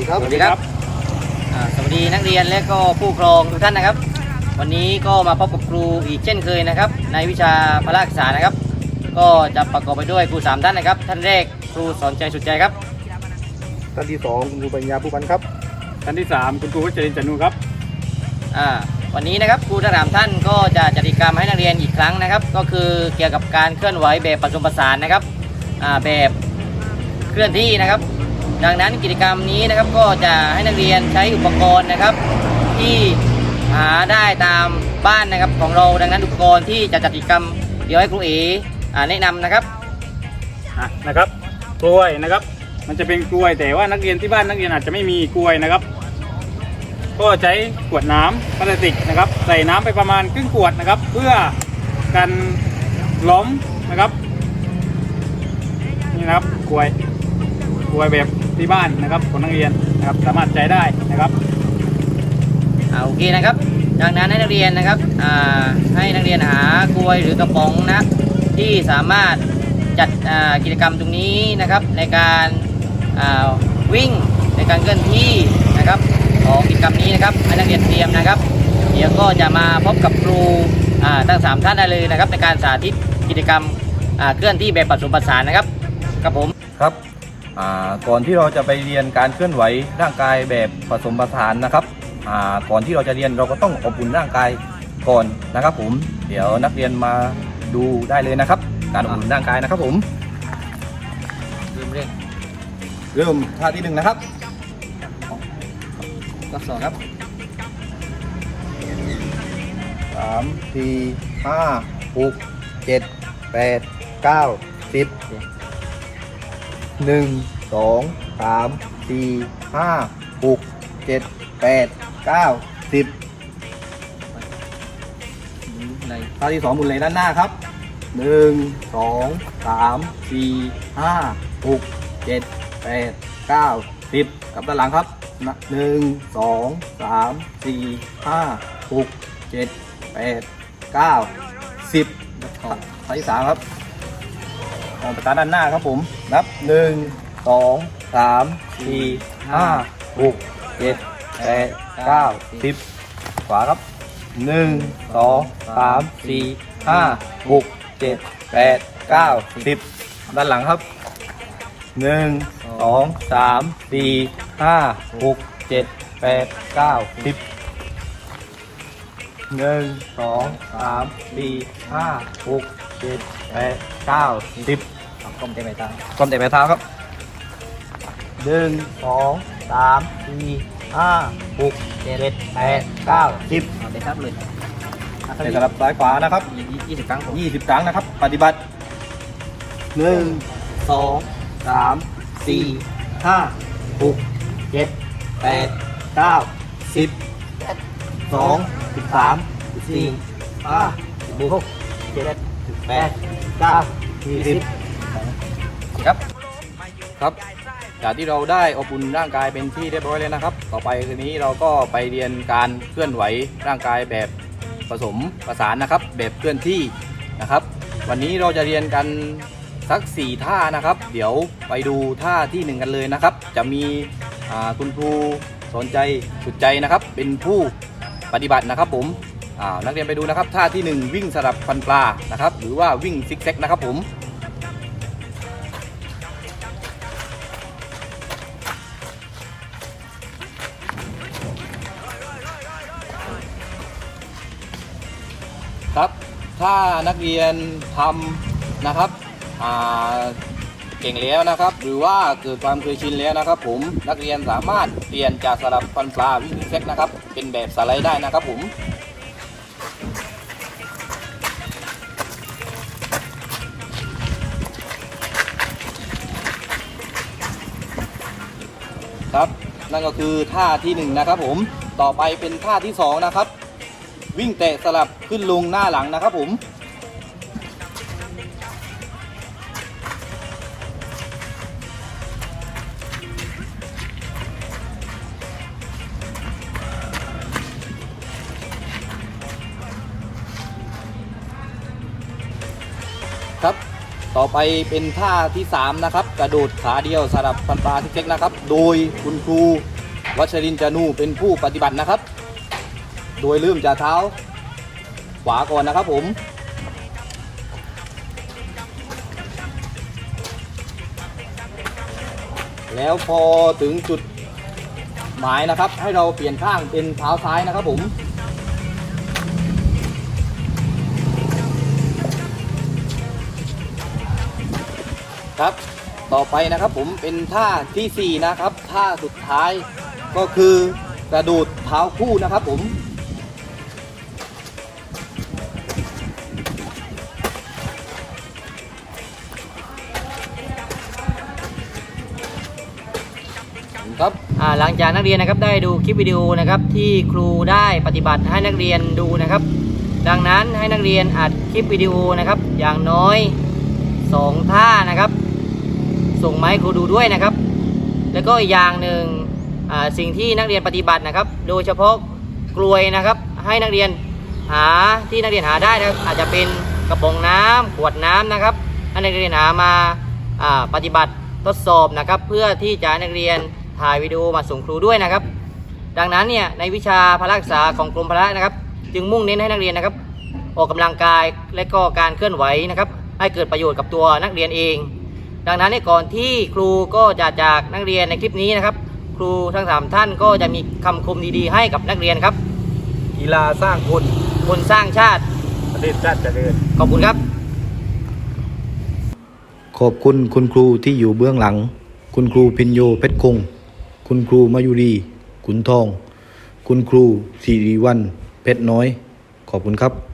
ดีครับ สวัสดีครับอ่าสวัสดีนักเรียนและก็ผู้ปกครองทุกท่านนะครับ วันนี้ก็มาพบกับครูอีกเช่นเคยนะครับ ในวิชาพละศึกษานะครับ ก็จะประกอบไปด้วยครูสามท่านนะครับ ท่านแรกครูสอนใจสุดใจครับ ท่านที่สองคุณครูปัญญาผู้พันครับ ท่านที่3คุณครูวัชรินทร์จันนูครับ อ่าวันนี้นะครับครูทั้งสามท่านก็จะจัดกิจกรรมให้นักเรียนอีกครั้งนะครับ ก็คือเกี่ยวกับการเคลื่อนไหวแบบผสมผสานนะครับอ่าแบบเคลื่อนที่นะครับ ดังนั้นกิจกรรมนี้นะครับก็จะให้นักเรียนใช้อุปกรณ์นะครับ ที่หาได้ตามบ้านนะครับของเราดังนั้นอุปกรณ์ที่จะจัดกิจกรรม เดี๋ยวให้ครูเออ่าแนะนำนะครับอะนะครับกล้วยนะครับ มันจะเป็นกล้วยแต่ว่านักเรียนที่บ้านนักเรียนอาจจะไม่มีกล้วยนะครับ ก็ใช้ขวดน้ำพลาสติกนะครับ ใส่น้ำไปประมาณครึ่งขวดนะครับ เพื่อกันล้มนะครับนี่นะครับกล้วยกล้วยแบบ ที่บ้านนะครับของนักเรียนนะครับสามารถใช้ได้นะครับอ่าโอเคนะครับดังนั้นให้นักเรียนนะครับอ่าให้นักเรียนหากลวยหรือกระป๋องนะที่สามารถจัดอ่ากิจกรรมตรงนี้นะครับในการอ่าวิ่งในการเคลื่อนที่นะครับของกิจกรรมนี้นะครับให้นักเรียนเตรียมนะครับ เดี๋ยวก็จะมาพบกับครูอ่าทั้งสามท่านได้เลยนะครับในการสาธิตกิจกรรมอ่าเคลื่อนที่แบบผสมผสานนะครับครับผมครับ ก่อนที่เราจะไปเรียนการเคลื่อนไหวร่างกายแบบผสมผสานนะครับอ่าก่อนที่เราจะเรียนเราก็ต้องอบอุ่นร่างกายก่อนนะครับ ผม เดี๋ยวนักเรียนมาดูได้เลยนะครับ การอบอุ่นร่างกายนะครับ ผมเริ่มเร่งเริ่มท่าที่หนึ่งนะครับก็สองครับสามสี่ห้าหกเจ็ดแปดเก้าสิบ หนึ่งสองสามสี่ห้าหกเจ็ดแปดเก้าสิบในท่าที่สองหมุนไหล่ด้านหน้าครับหนึ่งสองสามสี่ห้าหกเจ็ดแปดเก้าสิบกลับด้านหลังครับหนึ่งสองสามสี่ห้าหกเจ็ดแปดเก้าสิบท่าที่สามครับ มองไปตาด้านหน้าครับผม นับหนึ่งสองสามสี่ห้าหกเจ็ดแปดเก้าสิบขวาครับหนึ่งสองสามสี่ห้าหกเจ็ดแปดเก้าสิบด้านหลังครับหนึ่งสองสามสี่ห้าหกเจ็ดแปดเก้าสิบหนึ่งสองสามสี่ห้าหก เจ็ดแปดเก้าสิบก้มเต็มไปตามก้มแต่ปลายเท้าครับหนึ่งสองสามสี่ห้าหกเจ็ดแปดเก้าสิบเอาได้ครับเลยในสำหรับซ้ายขวานะครับยี่สิบครั้งผม20ครั้งนะครับ ปฏิบัติ1 2 3 4 5 6 7 8 9 10 2 13 14 15 16 17 18 19 20ครับ ครับ จากที่เราได้อบอุ่นร่างกายเป็นที่เรียบร้อยแล้วนะครับ ต่อไปคืนนี้เราก็ไปเรียนการเคลื่อนไหวร่างกายแบบผสมประสานนะครับ แบบเคลื่อนที่นะครับ วันนี้เราจะเรียนกันสัก 4 ท่านะครับ เดี๋ยวไปดูท่าทีหนึ่1 กันเลยนะครับ จะมีอ่าคุณครูสนใจสุดใจนะครับ เป็นผู้ปฏิบัตินะครับผมอ่า นักเรียนไปดูนะครับท่าที่ 1 วิ่งสลับฟันปลานะครับหรือว่าวิ่งซิกแซกนะครับผมครับถ้านักเรียนทำนะครับเก่งแล้วนะครับ หรือว่าเกิดความเคยชินแล้วนะครับ ผมนักเรียนสามารถเปลี่ยนจากสลับฟันปลาวิ่งซิกแซกนะครับเป็นแบบสไลด์ได้นะครับผม ครับ นั่นก็คือท่าที่หนึ่งนะครับผมต่อไปเป็นท่าที่สองนะครับวิ่งเตะสลับขึ้นลงหน้าหลังนะครับผม ต่อไปเป็นท่าที่ 3 นะครับ กระโดดขาเดียวสำหรับฟันปลาที่เช็คนะครับ โดยคุณครูวัชรินจานูเป็นผู้ปฏิบัตินะครับ โดยเริ่มจากเท้า ขวาก่อนนะครับผม แล้วพอถึงจุดหมายนะครับ ให้เราเปลี่ยนข้างเป็นเท้าซ้ายนะครับผม ครับ ต่อไปนะครับผมเป็นท่าทีสี่ 4 นะครับ ท่าสุดท้ายก็คือกระโดดเท้าคู่นะครับผมครับหลังจากนักเรียนนะครับได้ดูคลิปวิดีโอนะครับที่ครูได้ปฏิบัติให้นักเรียนดูนะครับ ดังนั้นให้นักเรียนอัดคลิปวิดีโอนะครับอย่างน้อยสองท่านะครับ ส่งมาให้ครูดูด้วยนะครับ แล้วก็อีกอย่างหนึ่งสิ่งที่นักเรียนปฏิบัตินะครับ โดยเฉพาะกลวยนะครับ ให้นักเรียนหาที่นักเรียนหาได้นะครับ อาจจะเป็นกระป๋องน้ำขวดน้ำนะครับให้นักเรียนหามาปฏิบัติทดสอบนะครับ เพื่อที่จะให้นักเรียนถ่ายวิดีโอมาส่งครูด้วยนะครับ ดังนั้นเนี่ยในวิชาพละศึกษาของกรมพละนะครับ จึงมุ่งเน้นให้นักเรียนนะครับ ออกกำลังกายและก็การเคลื่อนไหวนะครับ ให้เกิดประโยชน์กับตัวนักเรียนเอง ดังนั้นเนี่ยก่อนที่ครูก็จะจากนักเรียนในคลิปนี้นะครับ ครูทั้งสามท่านก็จะมีคำคมดีๆ ให้กับนักเรียนครับ กีฬาสร้างคนคนสร้างชาติประเทศชาติเจริญขอบคุณครับ ขอบคุณคุณครูที่อยู่เบื้องหลัง คุณครูพินโยเพชรคง คุณครูมายุรีขุนทอง คุณครูสิริวันเพชรน้อย ขอบคุณครับ